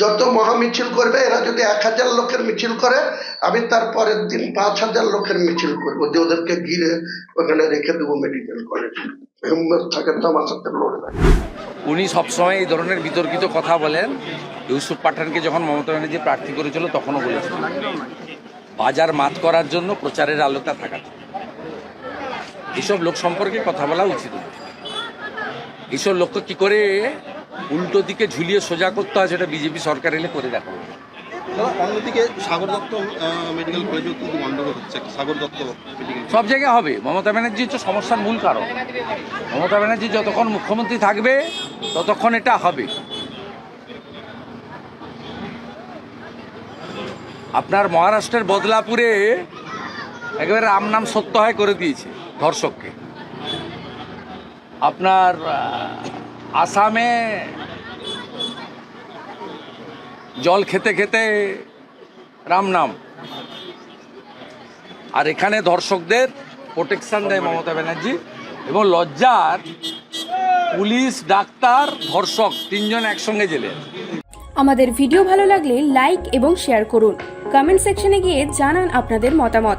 যত মহা মিছিল করবে, এরা যদি এক হাজার লোকের মিছিল করে, আমি তার পরের দিন পাঁচ হাজার লোকের মিছিল করব। যে ওদেরকে ঘিরে ওখানে রেখে দেবো মেডিকেল কলেজ থাকে তো আমার সাথে লড়বে উনি সবসময় এই ধরনের বিতর্কিত কথা বলেন। ইউসুফ পাঠানকে যখন মমতা ব্যানার্জি প্রার্থী করেছিল, তখনও বলেছিল। বাজার মাত করার জন্য প্রচারের আলোটা থাকা। এইসব লোক সম্পর্কে কথা বলা উচিত এইসব লোককে কি করে উল্টো দিকে ঝুলিয়ে সোজা করতে হয় সেটা বিজেপি সরকার এলে করে দেখাবো। দাদা অন্যদিকে সাগর দত্ত মেডিকেল কলেজেও কিন্তু গন্ডগোল হচ্ছে সাগর দত্ত সব জায়গায় হবে। মমতা ব্যানার্জি হচ্ছে সমস্যার মূল কারণ। মমতা ব্যানার্জি যতক্ষণ মুখ্যমন্ত্রী থাকবে ততক্ষণ এটা হবে। আপনার মহারাষ্ট্রের বদলাপুরে একেবারে রাম নাম সত্য হয় করে দিয়েছে ধর্ষককে। আপনার আসামে জল খেতে খেতে রাম নাম। আর এখানে দর্শকদের প্রোটেকশন দেয় মমতা ব্যানার্জি। এবং লজ্জার পুলিশ, ডাক্তার, ধর্ষক তিনজন একসঙ্গে জেলে। আমাদের ভিডিও ভালো লাগলে লাইক এবং শেয়ার করুন। কমেন্ট সেকশনে গিয়ে জানান আপনাদের মতামত।